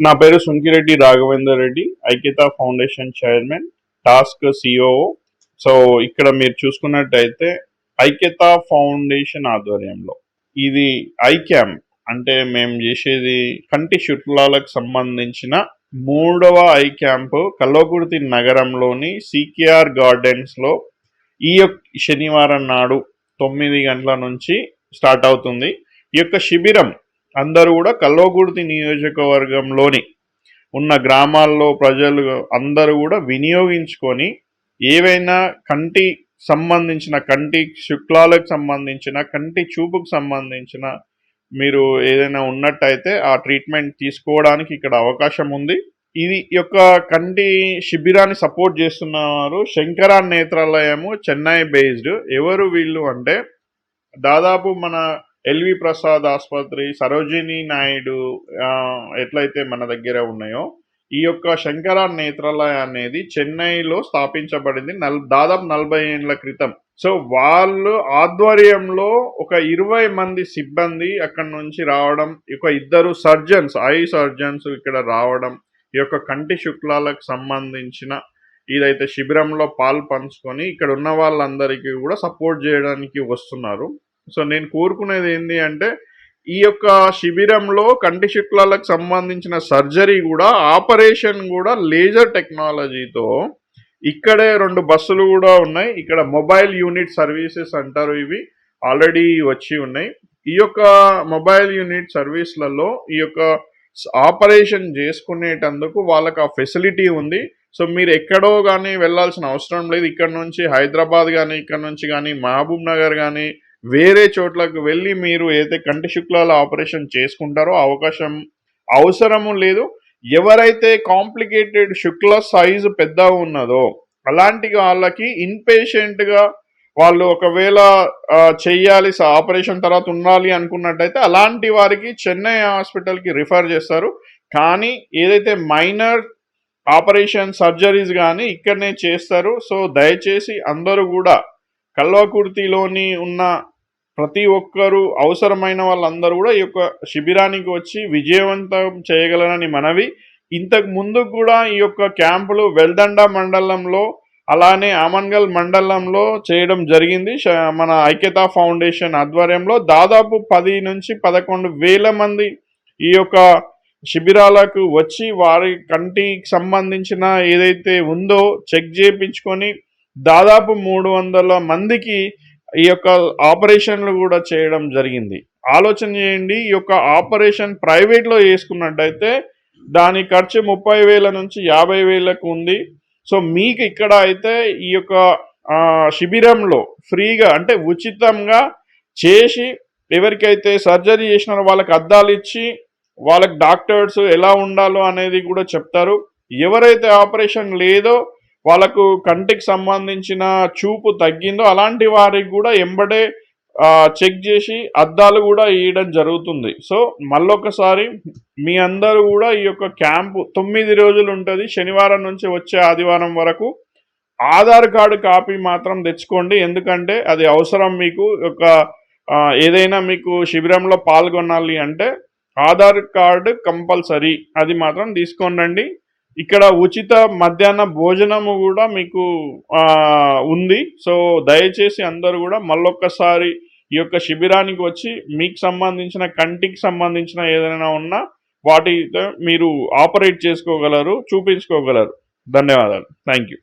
నా పేరు Sunkireddy Raghavender Reddy Aikyatha foundation chairman TASK CEO so ఇక్కడ మీరు చూసుకున్నట్టయితే ఐక్యత ఫౌండేషన్ ఆధ్వర్యంలో ఇది ఐక్యామ్ అంటే మేము చేసేది కంటి శుక్లాలకు సంబంధించిన మూడవ ఐ క్యాంప్ కల్లోకుర్తి నగరంలోని సికేఆర్ గార్డెన్స్లో ఈ యొక్క శనివారం నాడు తొమ్మిది గంటల నుంచి స్టార్ట్ అవుతుంది. ఈ యొక్క శిబిరం అందరూ కూడా కల్లోగుర్తి నియోజకవర్గంలోని ఉన్న గ్రామాల్లో ప్రజలు అందరూ కూడా వినియోగించుకొని ఏవైనా కంటి సంబంధించిన కంటి శుక్లాలకు సంబంధించిన కంటి చూపుకు సంబంధించిన మీరు ఏదైనా ఉన్నట్టయితే ఆ ట్రీట్మెంట్ తీసుకోవడానికి ఇక్కడ అవకాశం ఉంది. ఇది యొక్క కంటి శిబిరాన్ని సపోర్ట్ చేస్తున్నారు శంకరా నేత్రాలయము చెన్నై బేస్డ్. ఎవరు వీళ్ళు అంటే దాదాపు మన ఎల్వి ప్రసాద్ ఆసుపత్రి సరోజిని నాయుడు ఎట్లయితే మన దగ్గర ఉన్నాయో ఈ యొక్క శంకర నేత్రాలయ అనేది చెన్నైలో స్థాపించబడింది. నల్ దాదాపు నలభై ఏళ్ళ క్రితం. సో వాళ్ళు ఆధ్వర్యంలో ఒక ఇరవై మంది సిబ్బంది అక్కడ నుంచి రావడం ఒక ఇద్దరు సర్జన్స్ ఐ సర్జన్స్ ఇక్కడ రావడం ఈ యొక్క కంటి శుక్లాలకు సంబంధించిన ఇదైతే శిబిరంలో పాలు పంచుకొని ఇక్కడ ఉన్న వాళ్ళందరికీ కూడా సపోర్ట్ చేయడానికి వస్తున్నారు. సో నేను కోరుకునేది ఏంటి అంటే ఈ యొక్క శిబిరంలో కంటి శుక్లాలకు సంబంధించిన సర్జరీ కూడా ఆపరేషన్ కూడా లేజర్ టెక్నాలజీతో. ఇక్కడే రెండు బస్సులు కూడా ఉన్నాయి. ఇక్కడ మొబైల్ యూనిట్ సర్వీసెస్ అంటారు ఇవి. ఆల్రెడీ వచ్చి ఉన్నాయి. ఈ యొక్క మొబైల్ యూనిట్ సర్వీస్లలో ఈ యొక్క ఆపరేషన్ చేసుకునేటందుకు వాళ్ళకి ఆ ఫెసిలిటీ ఉంది. సో మీరు ఎక్కడో కానీ వెళ్ళాల్సిన అవసరం లేదు. ఇక్కడ నుంచి హైదరాబాద్ కానీ ఇక్కడ నుంచి కానీ మహబూబ్ నగర్ కానీ వేరే చోట్లకు వెళ్ళి మీరు ఏదైతే కంటి శుక్లాల ఆపరేషన్ చేసుకుంటారో అవకాశం అవసరము లేదు. ఎవరైతే కాంప్లికేటెడ్ శుక్ల సైజు పెద్ద ఉన్నదో అలాంటి వాళ్ళకి ఇన్పేషెంట్గా వాళ్ళు ఒకవేళ చేయాలి చెయ్యాలి ఆపరేషన్ తర్వాత ఉండాలి అనుకున్నట్టయితే అలాంటి వారికి చెన్నై హాస్పిటల్కి రిఫర్ చేస్తారు. కానీ ఏదైతే మైనర్ ఆపరేషన్ సర్జరీస్ కానీ ఇక్కడనే చేస్తారు. సో దయచేసి అందరూ కూడా కల్వకుర్తిలోని ఉన్న ప్రతి ఒక్కరూ అవసరమైన వాళ్ళందరూ కూడా ఈ యొక్క శిబిరానికి వచ్చి విజయవంతం చేయగలరని మనవి. ఇంతకు ముందు కూడా ఈ యొక్క క్యాంపులు వెల్దండ మండలంలో అలానే ఆమన్గల్ మండలంలో చేయడం జరిగింది. మన ఐక్యతా ఫౌండేషన్ ఆధ్వర్యంలో దాదాపు పది నుంచి పదకొండు వేల మంది ఈ యొక్క శిబిరాలకు వచ్చి వారి కంటికి సంబంధించిన ఏదైతే ఉందో చెక్ చేయించుకొని దాదాపు మూడు వందల మందికి ఈ యొక్క ఆపరేషన్లు కూడా చేయడం జరిగింది. ఆలోచన చేయండి ఈ యొక్క ఆపరేషన్ ప్రైవేట్లో చేసుకున్నట్టయితే దాని ఖర్చు ముప్పై వేల నుంచి యాభై వేలకు ఉంది. సో మీకు ఇక్కడ అయితే ఈ యొక్క శిబిరంలో ఫ్రీగా అంటే ఉచితంగా చేసి ఎవరికైతే సర్జరీ చేసినారో వాళ్ళకి అద్దాలు ఇచ్చి వాళ్ళకి డాక్టర్స్ ఎలా ఉండాలో అనేది కూడా చెప్తారు. ఎవరైతే ఆపరేషన్ లేదో వాళ్ళకు కంటికి సంబంధించిన చూపు తగ్గిందో అలాంటి వారికి కూడా ఎంబడే చెక్ చేసి అద్దాలు కూడా ఇవ్వడం జరుగుతుంది. సో మళ్ళొకసారి మీ అందరూ కూడా ఈ యొక్క క్యాంపు తొమ్మిది రోజులు ఉంటుంది. శనివారం నుంచి వచ్చే ఆదివారం వరకు ఆధార్ కార్డు కాపీ మాత్రం తెచ్చుకోండి. ఎందుకంటే అది అవసరం మీకు. ఒక ఏదైనా మీకు శిబిరంలో పాల్గొనాలి అంటే ఆధార్ కార్డు కంపల్సరీ. అది మాత్రం తీసుకోండి ఇక్కడ ఉచిత మధ్యాహ్న భోజనము కూడా మీకు ఉంది. సో దయచేసి అందరూ కూడా మళ్ళొక్కసారి ఈ యొక్క శిబిరానికి వచ్చి మీకు సంబంధించిన కంటికి సంబంధించిన ఏదైనా ఉన్నా వాటితో మీరు ఆపరేట్ చేసుకోగలరు చూపించుకోగలరు. ధన్యవాదాలు. Thank you.